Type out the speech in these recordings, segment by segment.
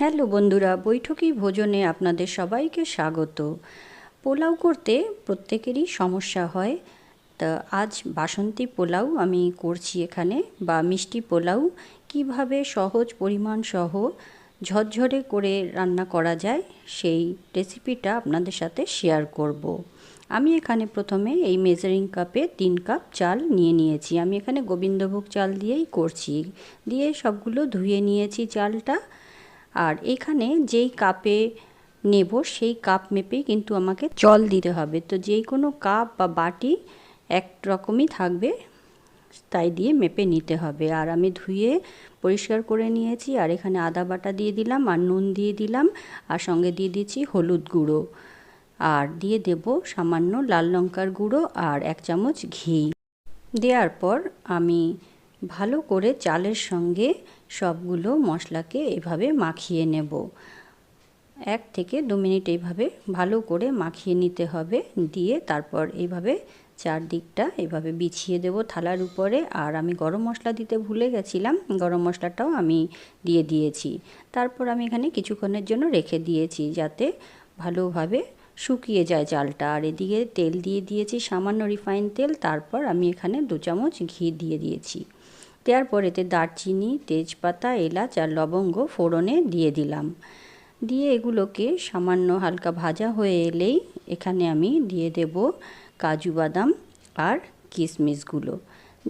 Hello বন্ধুরা, বৈঠকি ভোজনে আপনাদের সবাইকে স্বাগত। পোলাও করতে প্রত্যেকেরই সমস্যা হয়, তা আজ বাসন্তী পোলাও আমি করছি এখানে, বা মিষ্টি পোলাও কীভাবে সহজ পরিমাণ সহ ঝরঝরে করে রান্না করা যায়, সেই রেসিপিটা আপনাদের সাথে শেয়ার করব। আমি এখানে প্রথমে এই মেজারিং কাপে তিন কাপ চাল নিয়ে নিয়েছি। আমি এখানে গোবিন্দভোগ চাল দিয়েই করছি। দিয়ে সবগুলো ধুয়ে নিয়েছি চালটা। আর এখানে যেই কাপে নেব, সেই কাপ মেপেই কিন্তু আমাকে জল দিতে হবে। তো যেই কোনো কাপ বা বাটি এক রকমই থাকবে, তাই দিয়ে মেপে নিতে হবে। আর আমি ধুয়ে পরিষ্কার করে নিয়েছি, আর এখানে আদা বাটা দিয়ে দিলাম, আর নুন দিয়ে দিলাম, আর সঙ্গে দিয়ে দিচ্ছি হলুদ গুঁড়ো। আর দিয়ে দেব সামান্য লাল লঙ্কার গুঁড়ো আর এক চামচ ঘি। দেওয়ার পর আমি ভালো করে চালের সঙ্গে সবগুলো মশলাকে এভাবে মাখিয়ে নেব। এক থেকে দু মিনিট এইভাবে ভালো করে মাখিয়ে নিতে হবে। দিয়ে তারপর এইভাবে চারদিকটা এভাবে বিছিয়ে দেব থালার উপরে। আর আমি গরম মশলা দিতে ভুলে গেছিলাম, গরম মশলাটাও আমি দিয়ে দিয়েছি। তারপর আমি এখানে কিছুক্ষণের জন্য রেখে দিয়েছি যাতে ভালোভাবে শুকিয়ে যায় চালটা। আর এদিকে তেল দিয়ে দিয়েছি সামান্য রিফাইন তেল। তারপর আমি এখানে দু চামচ ঘি দিয়ে দিয়েছি। দেওয়ার পর এতে দারচিনি, তেজপাতা, এলাচ আর লবঙ্গ ফোড়নে দিয়ে দিলাম। দিয়ে এগুলোকে সামান্য হালকা ভাজা হয়ে এলেই এখানে আমি দিয়ে দেব কাজু বাদাম আর কিশমিশগুলো।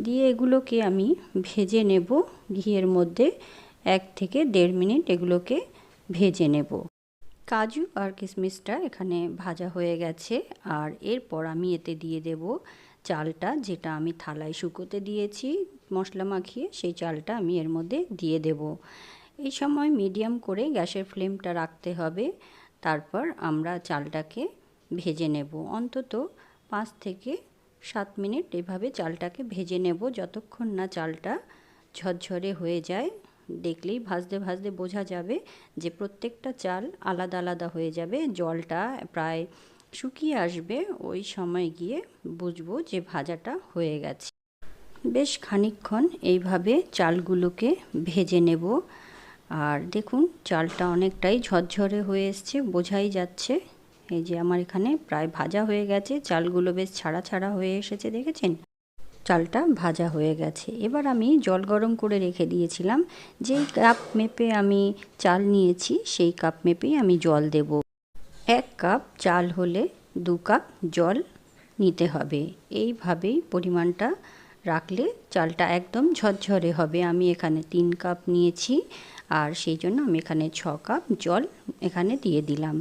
দিয়ে এগুলোকে আমি ভেজে নেব। ঘিয়ের মধ্যে এক থেকে দেড় মিনিট এগুলোকে ভেজে নেব। কাজু আর কিশমিশটা এখানে ভাজা হয়ে গেছে। আর এরপর আমি এতে দিয়ে দেব চালটা যেটা আমি থালায় শুকোতে দিয়েছি, মশলা মাখিয়ে সেই চালটা আমি এর মধ্যে দিয়ে দেব। এই সময় মিডিয়াম করে গ্যাসের ফ্লেমটা রাখতে হবে, তারপর আমরা চালটাকে ভেজে নেব। অন্তত পাঁচ থেকে সাত মিনিট এভাবে চালটাকে ভেজে নেব, যতক্ষণ না চালটা ঝরঝরে হয়ে যায়। দেখলেই ভাজতে ভাজতে বোঝা যাবে যে প্রত্যেকটা চাল আলাদা আলাদা হয়ে যাবে, জলটা প্রায় শুকিয়ে আসবে, ওই সময় গিয়ে বুঝব যে ভাজাটা হয়ে গেছে। বেশ খানিকক্ষণ এইভাবে চালগুলোকে ভেজে নেব। আর দেখুন, চালটা অনেকটাই ঝরঝরে হয়ে এসছে, বোঝাই যাচ্ছে। এই যে আমার এখানে প্রায় ভাজা হয়ে গেছে, চালগুলো বেশ ছাড়া ছাড়া হয়ে এসেছে, দেখেছেন? চালটা ভাজা হয়ে গেছে। এবার আমি জল গরম করে রেখে দিয়েছিলাম। যেই কাপ মেপে আমি চাল নিয়েছি, সেই কাপ মেপেই আমি জল দেব। এক কাপ চাল হলে দু কাপ জল নিতে হবে। এইভাবেই পরিমাণটা রাখলে চালটা একদম ঝরঝরে হবে। আমি এখানে তিন কাপ নিয়েছি আর সেই জন্য আমি এখানে ছ কাপ জল এখানে দিয়ে দিলাম।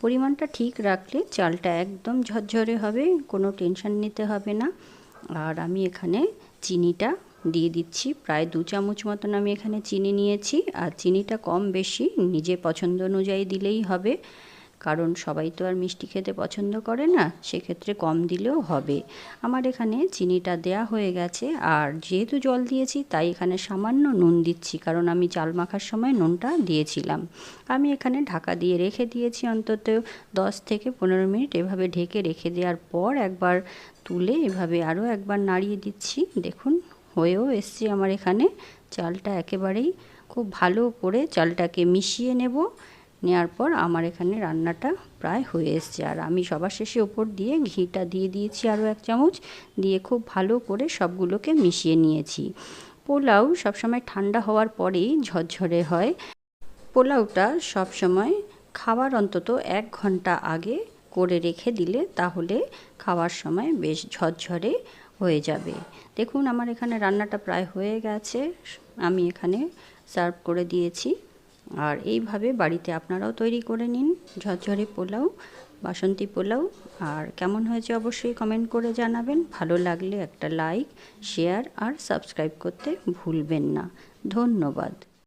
পরিমাণটা ঠিক রাখলে চালটা একদম ঝরঝরে হবে, কোনো টেনশন নিতে হবে না। আর আমি এখানে চিনিটা দিয়ে দিচ্ছি। প্রায় দু চামচ মতন আমি এখানে চিনি নিয়েছি। আর চিনিটা কম বেশি নিজে পছন্দ অনুযায়ী দিলেই হবে। কারণ সবাই তো আর মিষ্টি খেতে পছন্দ করে না, সেক্ষেত্রে কম দিলেও হবে। আমার এখানে চিনিটা দেয়া হয়ে গেছে, আর যেহেতু জল দিয়েছি, তাই এখানে সামান্য নুন দিচ্ছি, কারণ আমি চাল মাখার সময় নুনটা দিয়েছিলাম। আমি এখানে ঢাকা দিয়ে রেখে দিয়েছি অন্তত দশ থেকে পনেরো মিনিট, এভাবে ঢেকে রেখে দেওয়ার পর একবার তুলে এভাবে আরও একবার নাড়িয়ে দিচ্ছি। দেখুন, হয়েও এসছে আমার এখানে। চালটা একেবারেই খুব ভালো করে চালটাকে মিশিয়ে নেব। নেওয়ার পর আমার এখানে রান্নাটা প্রায় হয়ে এসছে। আর আমি সবার শেষে ওপর দিয়ে ঘিটা দিয়ে দিয়েছি আরও এক চামচ, দিয়ে খুব ভালো করে সবগুলোকে মিশিয়ে নিয়েছি। পোলাও সবসময় ঠান্ডা হওয়ার পরেই ঝরঝরে হয়। পোলাওটা সবসময় খাওয়ার অন্তত এক ঘণ্টা আগে করে রেখে দিলে তাহলে খাওয়ার সময় বেশ ঝরঝরে হয়ে যাবে। দেখুন আমার এখানে রান্নাটা প্রায় হয়ে গেছে। আমি এখানে সার্ভ করে দিয়েছি। আর এইভাবে বাড়িতে আপনারাও তৈরি করে নিন। ঝরঝরে পোলাও, বাসন্তী পোলাও। আর কেমন হয়েছে অবশ্যই কমেন্ট করে জানাবেন। ভালো লাগলে একটা লাইক শেয়ার আর সাবস্ক্রাইব করতে ভুলবেন না। ধন্যবাদ।